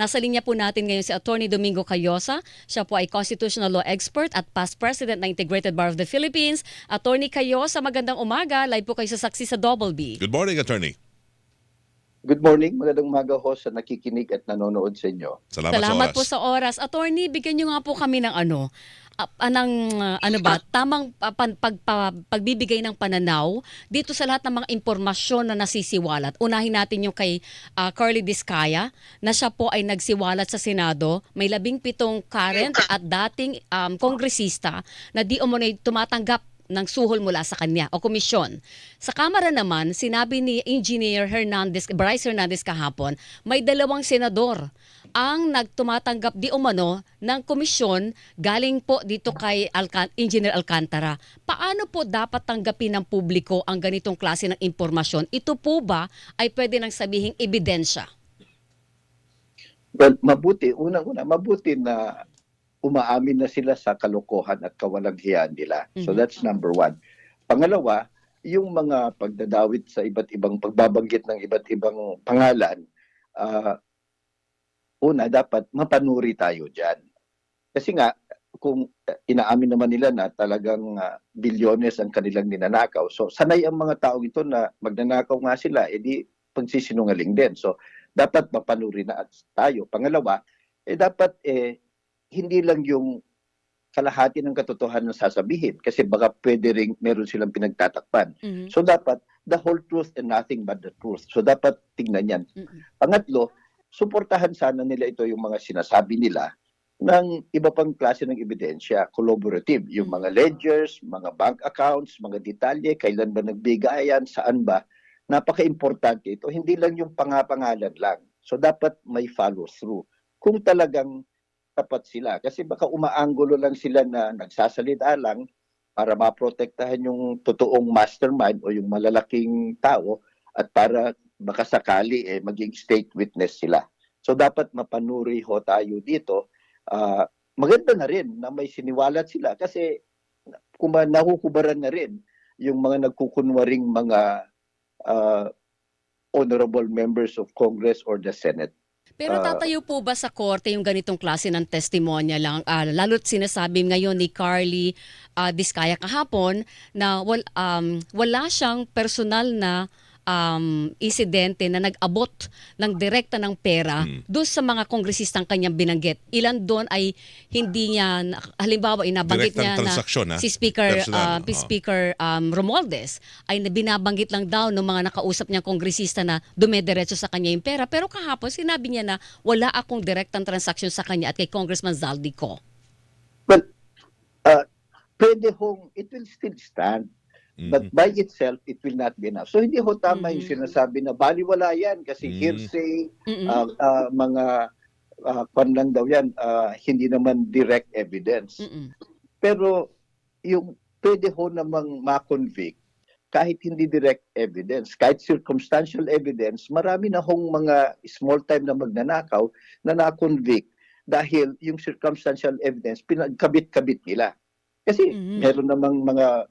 Nasa linya po natin ngayon si Attorney Domingo Cayosa. Siya po ay constitutional law expert at past president ng Integrated Bar of the Philippines. Attorney Cayosa, magandang umaga. Live po kayo sa saksi sa Double B. Good morning, attorney. Good morning, magandang umaga ho sa nakikinig at nanonood sa inyo. Salamat, Salamat sa po oras. sa oras. Attorney, bigyan niyo nga po kami ng ano, anang, ah, ano ba, tamang ah, pan- pag, pa- pagbibigay ng pananaw dito sa lahat ng mga impormasyon na nasisiwalat. Unahin natin yung kay ah, Carly Discaya na siya po ay nagsiwalat sa Senado. May labing pitong current at dating um, kongresista na di umunay tumatanggap ng suhol mula sa kanya o komisyon. Sa Kamara naman, sinabi ni Engineer Hernandez, Bryce Hernandez kahapon, may dalawang senador ang nagtumatanggap di umano ng komisyon galing po dito kay Alcan- Engineer Alcantara. Paano po dapat tanggapin ng publiko ang ganitong klase ng impormasyon? Ito po ba ay pwede nang sabihing ebidensya? Well, mabuti, unang-una, mabuti na umaamin na sila sa kalokohan at kawalang-hiya nila. So Mhm. that's number one. Pangalawa, yung mga pagdadawit sa iba't ibang pagbabanggit ng iba't ibang pangalan, ah, una, dapat mapanuri tayo dyan. Kasi nga, kung eh, inaamin naman nila na talagang ah, bilyones ang kanilang ninanakaw, so sanay ang mga taong ito na magnanakaw nga sila, edi pagsisinungaling din. So, dapat mapanuri na tayo. Pangalawa, eh dapat eh hindi lang yung kalahati ng katotohanan na sasabihin kasi baka pwede ring meron silang pinagtatakpan. Mhm. So dapat the whole truth and nothing but the truth. So dapat tingnan yan. Mhm. Pangatlo, suportahan sana nila ito yung mga sinasabi nila ng iba pang klase ng ebidensya, collaborative, yung Mm. mga ledgers, mga bank accounts, mga detalye, kailan ba nagbigayan, saan ba. Napaka-importante ito. Hindi lang yung pangapangalan lang. So dapat may follow through. Kung talagang tapat sila. Kasi baka umaanggulo lang sila na nagsasalita lang para maprotektahan yung totoong mastermind o yung malalaking tao at para baka sakali eh, maging state witness sila. So dapat mapanuri ho tayo dito. Ah, maganda na rin na may siniwalat sila kasi kung ba nahuhubaran na rin yung mga nagkukunwaring mga ah, honorable members of Congress or the Senate. Pero Ah. tatayo po ba sa korte yung ganitong klase ng testimonya lang? Ah, lalo't sinasabi ngayon ni Carly ah, Discaya kahapon na wal, um, wala siyang personal na um, insidente na nag-abot ng direkta ng pera Hmm. doon sa mga kongresistang kanyang binanggit. Ilan doon ay hindi niya, halimbawa, inabanggit niya na ha? si Speaker Personal, ah, si oo. Speaker um, Romualdez ay na- binabanggit lang daw ng mga nakausap niyang kongresista na dumediretso sa kanya yung pera. Pero kahapon sinabi niya na wala akong direktang transaksyon sa kanya at kay Congressman Zaldico. Well, uh, pwede hong, it will still stand. But Mhm. by itself, it will not be enough. So hindi ho tama yung Mhm. sinasabi na baliwala yan kasi Mm. hearsay, Mm-mm. uh, uh, mga uh, kwan lang daw yan, uh, hindi naman direct evidence. Mm-mm. Pero yung pwede ho namang ma-convict kahit hindi direct evidence, kahit circumstantial evidence, marami na hong mga small time na magnanakaw na na-convict dahil yung circumstantial evidence pinagkabit-kabit nila. Kasi Mhm. meron namang mga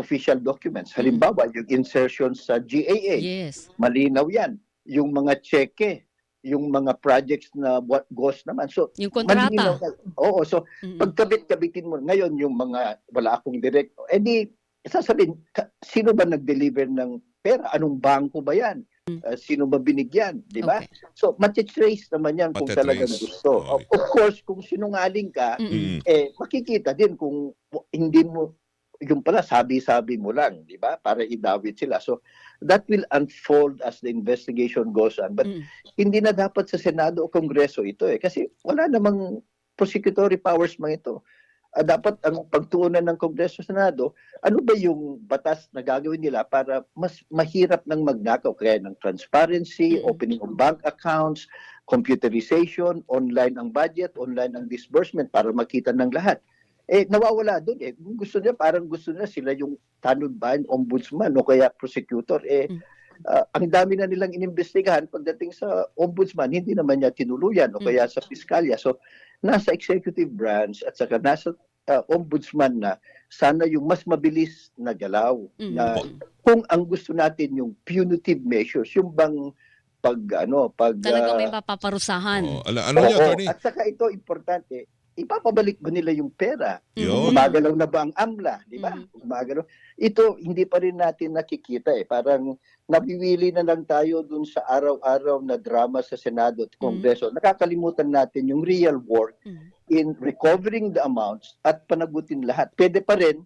official documents. Halimbawa, yung insertion sa GAA, Yes. malinaw yan. Yung mga cheque, yung mga projects na what goes naman. So, Yung kontrata. na- Oo, so pagkabit-kabitin mo, ngayon yung mga wala akong direct, eh di, sasabihin, sino ba nag-deliver ng pera? Anong bangko ba yan? Uh, sino ba binigyan? Di ba? Okay. So, matitrace naman yan kung Matitrace. talagang gusto. Okay. Of course, kung sinungaling ka, Mm-mm. Mm. eh, makikita din kung hindi mo, yung pala, sabi-sabi mo lang, di ba? Para idawit sila. So, that will unfold as the investigation goes on. But Mm-mm. hindi na dapat sa Senado o Kongreso ito eh. Kasi wala namang prosecutory powers mga ito. Ah, dapat ang pagtuunan ng Kongreso Senado, ano ba yung batas na gagawin nila para mas mahirap ng magnakaw kaya ng transparency, Mm. opening of bank accounts, computerization, online ang budget, online ang disbursement para makita ng lahat. Eh, nawawala doon eh. Kung Gusto niya, parang gusto niya sila yung tanod bayan, ombudsman o kaya prosecutor. Eh, Mm. ah, ang dami na nilang inimbestigahan pagdating sa ombudsman, hindi naman niya tinuluyan o Mm. kaya sa piskalya. So, nasa executive branch at saka nasa ah, ombudsman na sana yung mas mabilis na galaw Mm-mm. na kung ang gusto natin yung punitive measures, yung bang pag ano, pag Talagang may ah, papaparusahan. Oh, ala, ano oo, niya, attorney? At saka ito importante, ipapabalik ba nila yung pera? Yun. Gumagalaw na ba ang AMLA, di ba? Mhm. Gumagalaw. Ito hindi pa rin natin nakikita eh. Parang nabiwili na lang tayo dun sa araw-araw na drama sa Senado at Kongreso. Nakakalimutan natin yung real work Mhm. in recovering the amounts at panagutin lahat. Pwede pa rin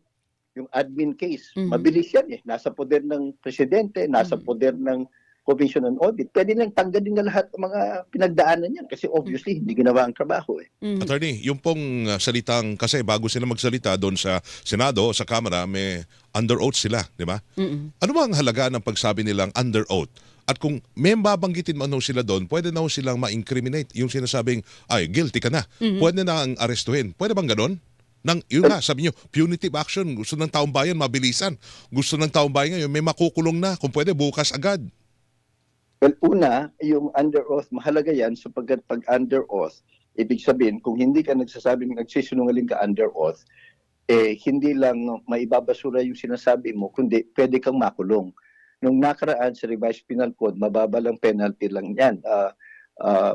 yung admin case. Mhm. Mabilis yan eh. Nasa poder ng presidente, nasa Mhm. poder ng Commission on Audit. Pwede nang tanggalin na lahat ng mga pinagdaanan yan kasi obviously hindi ginawa ang trabaho eh. Mhm. Attorney, yung pong uh, salitang, kasi bago sila magsalita doon sa Senado, sa Kamara, may under oath sila, di ba? Mhm. Ano ba ang halaga ng pagsabi nilang under oath? At kung may babanggitin man sila doon, pwede na silang ma-incriminate. Yung sinasabing, ay, guilty ka na. Mhm. Pwede na ang arestuhin. Pwede bang ganon? Nang, yun nga, sabi nyo, punitive action. Gusto ng taong bayan, mabilisan. Gusto ng taong bayan ngayon, may makukulong na. Kung pwede, bukas agad. Well, una, yung under oath, mahalaga yan sapagkat pag under oath, ibig sabihin, kung hindi ka nagsasabing nagsisinungaling ka under oath, eh, hindi lang maibabasura yung sinasabi mo, kundi pwede kang makulong. Nung nakaraan sa revised penal code, mababa lang penalty lang yan. Uh, uh,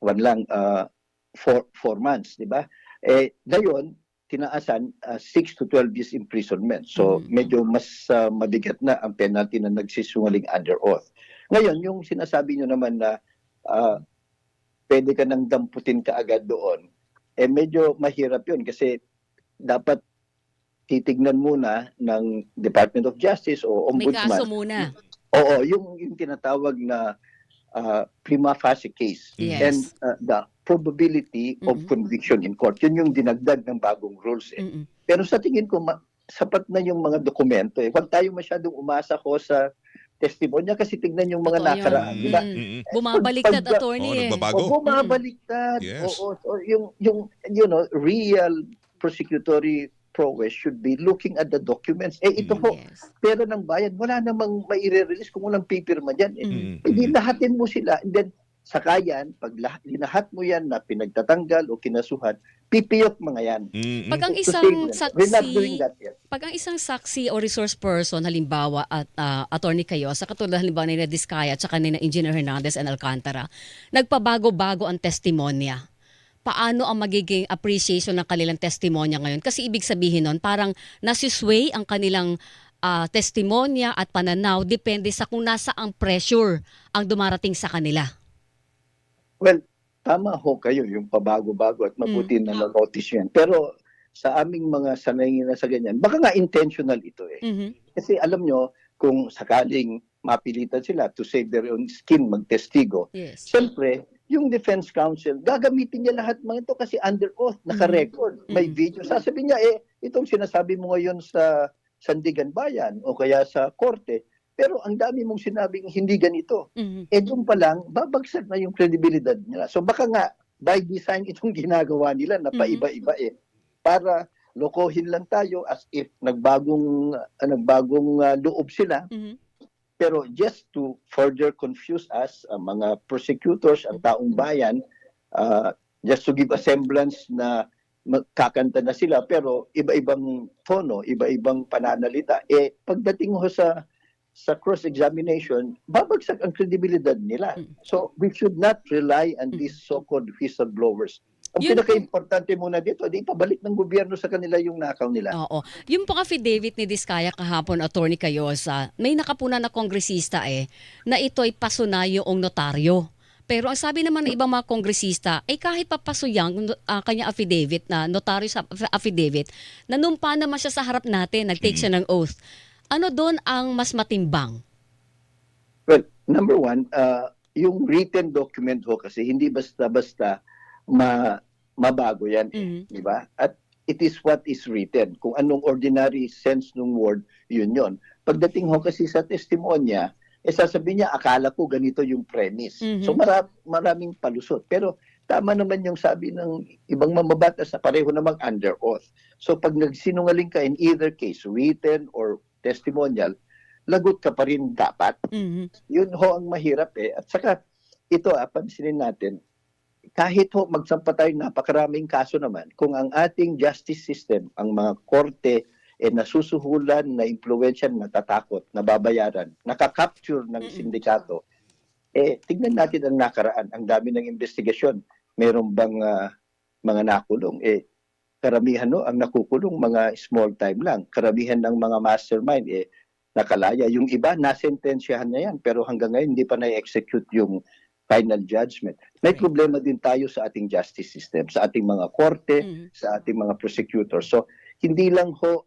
one lang, uh, four, four months, di ba? Eh, ngayon, tinaasan 6 to 12 years imprisonment. So, Mhm. medyo mas ah, mabigat na ang penalty na nagsisungaling under oath. Ngayon, yung sinasabi nyo naman na ah, pwede ka nang damputin ka agad doon, eh medyo mahirap yun kasi dapat titignan muna ng Department of Justice o May kaso Ombudsman. muna. Oo, yung, yung tinatawag na ah, prima facie case Yes. and ah, the probability of Mhm. conviction in court. Yun yung dinagdag ng bagong rules. Eh. Mhm. Pero sa tingin ko, sapat na yung mga dokumento. Eh. Huwag tayo masyadong umasa ko sa testimonya kasi tignan yung mga Totoo yun. nakaraan. Di ba? Mm. Mm-mm. Bumabaliktad, Pag- attorney Oo, eh. nagbabago. O bumabaliktad. Yes. Oo, so yung, yung, you know, real prosecutory prowess should be looking at the documents. Eh, ito Mm. ho, Yes. pera ng bayan, wala namang maire-release kung walang pipirma dyan. Eh. Mm-mm. Hindi lahatin mo sila. And then, saka yan, pag lahat, mo yan na pinagtatanggal o kinasuhan, pipiyok mga yan. Mm-mm. Pag ang isang save them. We're not doing saksi, that yet. pag ang isang saksi o resource person, halimbawa at ah, attorney kayo, sa katulad halimbawa ni Diskaya at saka ni Engineer Hernandez and Alcantara, nagpabago-bago ang testimonya. Paano ang magiging appreciation ng kanilang testimonya ngayon? Kasi ibig sabihin nun, parang nasisway ang kanilang ah, testimonya at pananaw depende sa kung nasa ang pressure ang dumarating sa kanila. Well, tama ho kayo yung pabago-bago at mabuti na na-notice yan. Pero sa aming mga sanay na sa ganyan, baka nga intentional ito eh. Mhm. Kasi alam nyo, kung sakaling mapilitan sila to save their own skin, magtestigo, Yes. Siyempre, yung defense counsel, gagamitin niya lahat mga ito kasi under oath, naka-record, may Mhm. video. Sasabihin niya, eh, itong sinasabi mo ngayon sa Sandigan Bayan o kaya sa korte, pero ang dami mong sinabing hindi ganito. Mhm. Eh, doon pa lang, babagsak na yung credibility nila. So baka nga, by design itong ginagawa nila na Mhm. paiba-iba eh. Para lokohin lang tayo as if nagbagong, ah, nagbagong ah, loob sila Mhm. pero just to further confuse us, ang mga prosecutors, ang taong bayan, uh, just to give a semblance na magkakanta na sila, pero iba-ibang tono, iba-ibang pananalita. Eh, pagdating ho sa sa cross-examination, babagsak ang credibility nila. Mm. So, we should not rely on Mm. these so-called whistleblowers. Ang Yun- pinaka-importante muna dito, di pabalik ng gobyerno sa kanila yung nakaw nila. Oo. Yung pong affidavit ni Diskaya kahapon, Attorney Cayosa, may nakapuna na kongresista eh, na ito ay pasuna yung notaryo. Pero ang sabi naman ng ibang mga kongresista, ay kahit papaso yung uh, kanya affidavit na notary's aff- affidavit, nanumpa naman siya sa harap natin, nag-take siya ng oath. Ano doon ang mas matimbang? Well, number one, uh, yung written document ho kasi hindi basta-basta ma mabago yan, eh, Mhm. di ba? At it is what is written. Kung anong ordinary sense ng word, yun yun. Pagdating ho kasi sa testimonya, eh sasabihin niya, akala ko ganito yung premise. Mhm. So mara- maraming palusot. Pero tama naman yung sabi ng ibang mamabatas na pareho namang under oath. So pag nagsinungaling ka in either case, written or testimonial, lagot ka pa rin dapat Mhm. yun ho ang mahirap eh. At saka, ito ah, pansinin natin, kahit ho magsampa tayo napakaraming kaso naman, kung ang ating justice system, ang mga korte, eh nasusuhulan, na impluensya, natatakot, nababayaran, nakakapture ng sindikato, Eh, tignan natin ang nakaraan. Ang dami ng investigasyon. Meron bang ah, mga nakulong? Eh, karamihan no, ang nakukulong mga small time lang. Karamihan ng mga mastermind, eh, nakalaya. Yung iba, nasentensyahan na yan. Pero hanggang ngayon, hindi pa na-execute yung final judgment. May Okay. problema din tayo sa ating justice system, sa ating mga korte, Mhm. sa ating mga prosecutors. So, hindi lang ho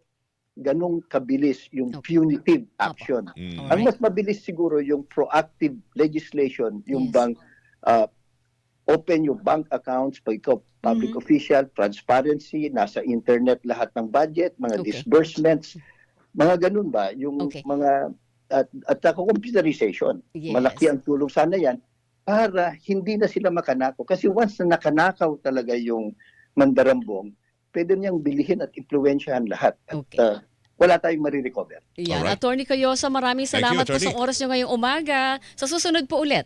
ganong kabilis yung Okay. punitive action. Mm. Ang mas mabilis siguro yung proactive legislation, yung Yes. bang uh, open yung bank accounts, pag ikaw public Mhm. official, transparency, nasa internet lahat ng budget, mga Okay. disbursements, mga ganun ba? Yung Okay. mga at, at ako computerization. Yes. Malaki ang tulong sana yan para hindi na sila makanakaw. Kasi once na nakanakaw talaga yung mandarambong, pwede niyang bilihin at impluensyahan lahat. At Okay. uh, wala tayong marirecover. Yan. Alright. Attorney Cayosa, maraming Thank you, salamat po sa oras nyo ngayong umaga. Sa susunod po ulit.